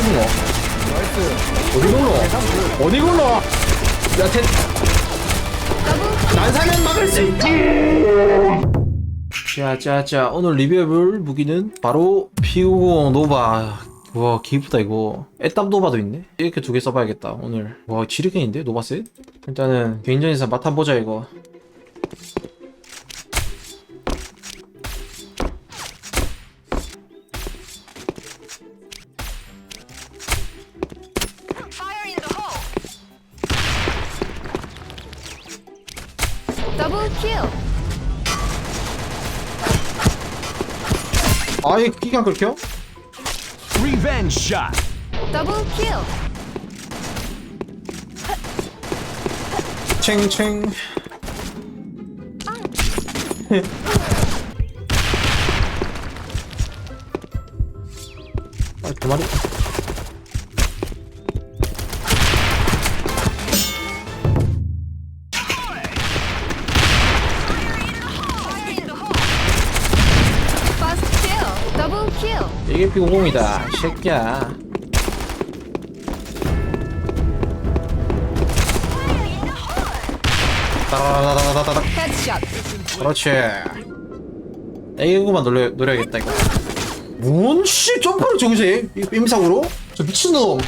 붕어 어디 걸로 어디 걸로 야 태... 난 사면 막을 수 있다 자자자 오늘 리뷰해볼 무기는 바로 P50 노바. 와 기쁘다 이거. 애답 노바도 있네? 이렇게 두 개 써봐야겠다 오늘. 와 지르겐인데? 노바셋? 일단은 개인전에서 맡아보자 이거 아이 끼가 안 끊겨? Revenge shot. Double kill. 챙챙 아, 두 마리. EMP-50이다 이 새끼야. 따라라라라라라 그렇지. 에이구만 노려, 노려야겠다 이거. 뭔씨 점프를 정지 임상으로? 저 미친놈.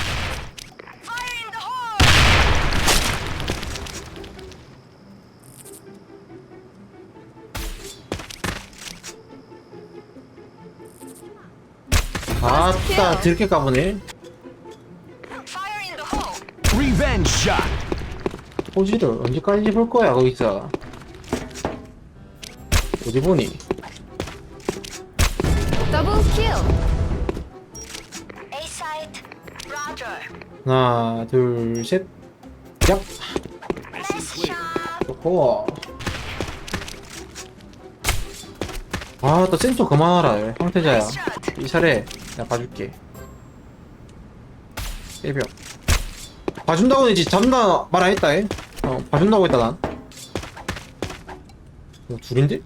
아따, 들게 까보네. 포지를 언제까지 볼 거야, 거기서. 어디 보니? Double kill. A site. Roger. 하나, 둘, 셋. 얍. Nice shot. 좋고. 아, 또 센터 그만하라, 황태자야. 이 차례, 내가 봐줄게. 깨병. 봐준다고 했지, 잡는다 말 안 했다, 해. 어, 봐준다고 했다, 난. 이거 둘인데?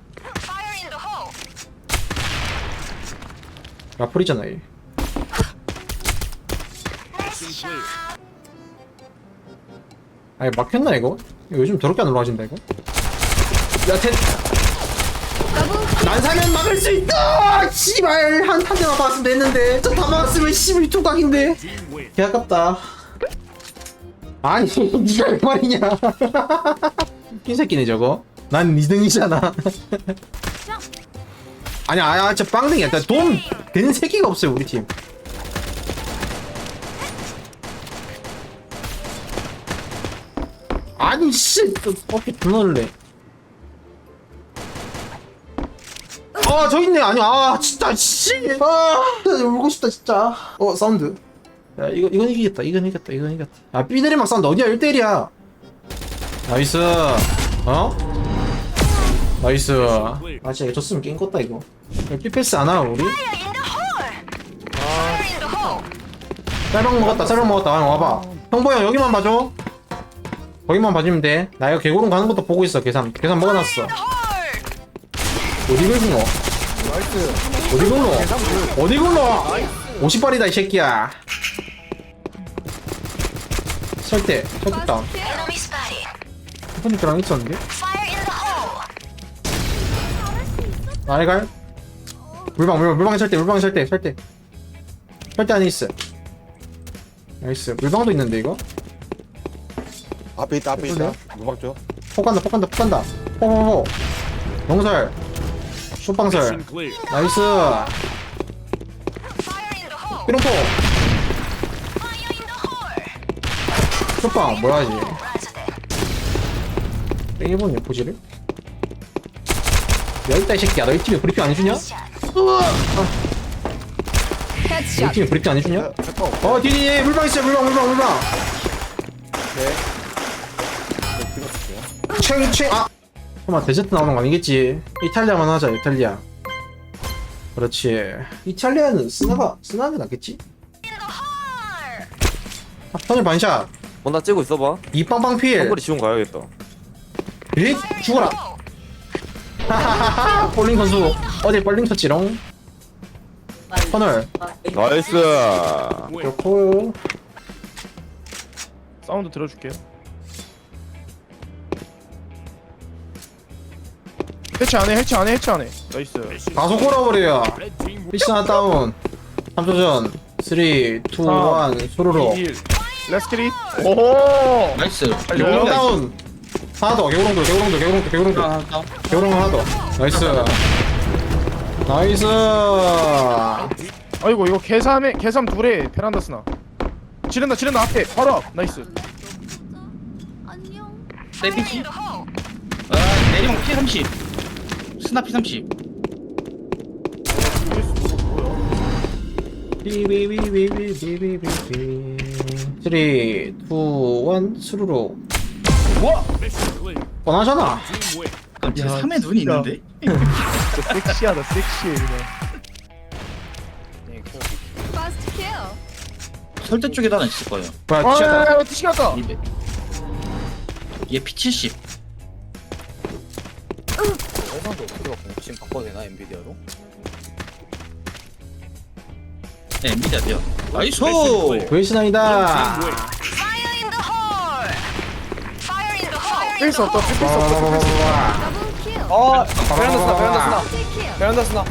라플이잖아, 얘. 아니, 막혔나, 이거? 이거 요즘 더럽게 안 올라가진다, 이거? 야, 태, Double kill. 난 사면 막을 수 있다! 씨발! 한, 한 대만 막았으면 됐는데. 저다 막았으면 씨발 투각인데. 개 아깝다. 아니, 니가 왜 말이냐. 웃긴 새끼네, 저거. 난 2등이잖아. 아니, 아, 저 빵등이야. 일단 돈 되는 새끼가 없어요, 우리 팀. 아니, 씨. 또, 어깨 분노를래. 아, 저 있네. 아니, 아, 진짜, 씨. 아, 울고 싶다, 진짜. 어, 사운드. 야, 이거, 이건 이기겠다. 이건 이겼다. 이건 이겼다. 야, 삐들이 막 싸운다. 어디야? 1대1이야. 나이스. 어? 나이스. 아, 진짜 졌으면 게임 껐다, 이거. 야, 삐패스 안 하나, 우리? 짤방 먹었다, 짤방 먹었다. 아, 와봐. 형보 형, 여기만 봐줘. 거기만 봐주면 돼. 나 이거 개구름 가는 것도 보고 있어, 계산. 계산 먹어놨어. 어디 긁 노? 어디 긁노? 어디 긁노? 50발이다 이 새끼야 설대 설대 다운 Enemy spotted. 헤퍼니크랑 있었는데? Fire in the hole. 알갈? 물방 물방 물방에 설대 물방에 설대 설대 설대 안에 있어 나이스 물방도 있는데 이거? 앞에 있다 앞에 있다 무박 줘폭 간다 폭 간다 폭 간다 포포포 영설 clear. 나이스. 삐롱포. 쇼방 뭐야 that. 일본 포지를? 야 있다 이 새끼야 너희 팀에 브리핑 안 해주냐? 너희 Headshot. 팀에 브리핑 안 해주냐? 페퍼 어 뒤에 물방 있어 물방 물방 물방 네 챙챙 아 잠깐만 데저트 나오는 거 아니겠지? 이탈리아만 하자 이탈리아. 그렇지. 이탈리아는 스나가 스나가 낫겠지? 아, 턴을 반샷. 어나 째고 있어봐. 이 빵빵 필. 한거리 지원 가야겠다. 릿 죽어라. 하하하하. 볼링 선수. 어제 볼링 쳤지롱. 터널. 나이스. 좋고. 사운드 들어줄게요. 해치 안해 해치 안해 해치 안해. 나이스. 가속 걸어버려요 미션 하나 다운. 3초 전. 3, 2, 1 수루로 1 렛츠기릿 오호! 나이스. 개구롱 다운. 하나 더. 개구롱들 개구롱들 개구롱들 개구롱들 개구롱 하나 더. 나이스. 나이스. 아이고 이거 개삼에 개삼 둘에 베란다 스나? 지른다 지른다 앞에. 바로 앞. 나이스. 안녕. 세비지? 아, 내리막 P30. 스나 P30. 비비비비비비비비 3, 2, 1 수루로 와! 뻔하잖아 제 야, 3에 눈이 진짜. 있는데? 진짜 섹시하다 섹시해 그냥 Fast kill. 설대 쪽에도 하나 있을 거예요. 뭐야 아 티시 갔다 입에. 얘 P70. 되나 엔비디아로? 네, 엔비디아 돼요. 나이스! hole. Fire in the hole. 페이스 없다 페이스 없다 kill. 어! 베란다 스나 베란다 스나. 베란다 스나?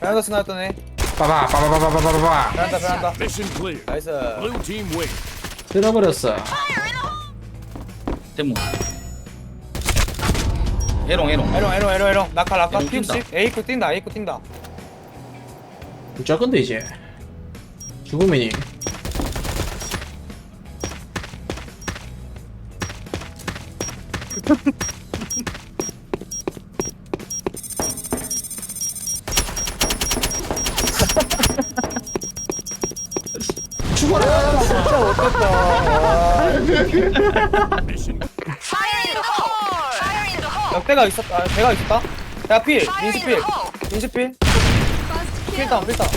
베란다 스나였더네 봐봐 봐봐봐봐봐봐 베란다 베란다 Mission clear. 나이스 Blue team win. 들어버렸어 데모. 에롱, 에롱. 에롱 에롱 에롱 에롱. 낙하 낙하. 에롱 뛴다. 피우식 에이쿠 뛴다 에이쿠 뛴다. 진짜 건데 이제. 죽으면이 죽어라. Fire 역대가 있었다 아, 대가 있었다 야필 hole. 민스필 Fast kill. 필다운 필다운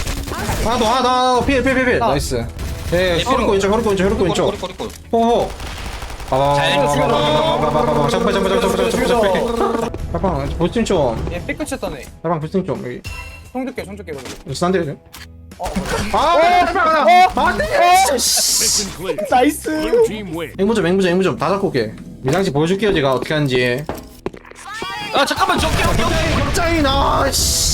하나 더 하나 더 하나 더필필필필 아. 나이스 예 흐르고 왼쪽 흐르고 왼쪽 흐르고 왼쪽 꼬리, 꼬리, 꼬리. 호호 잘 봐봐봐봐봐봐봐봐봐 잠깐만 잠깐만 잠깐만 잠깐만 잠깐만 잠깐만 보스팅 좀 얘 삐끗쳤던 애 잠깐 보스팅 좀 여기 송죽게 송죽게 그러고 여기 싼데 어아 안돼 Mission clear. 나이스 Blue team win. 앵무점 앵무점 앵무점 다 잡고 올게 미장씨 보여줄게요 제가 어떻게 하는지 아 잠깐만 저기 격자인 격자인 아씨.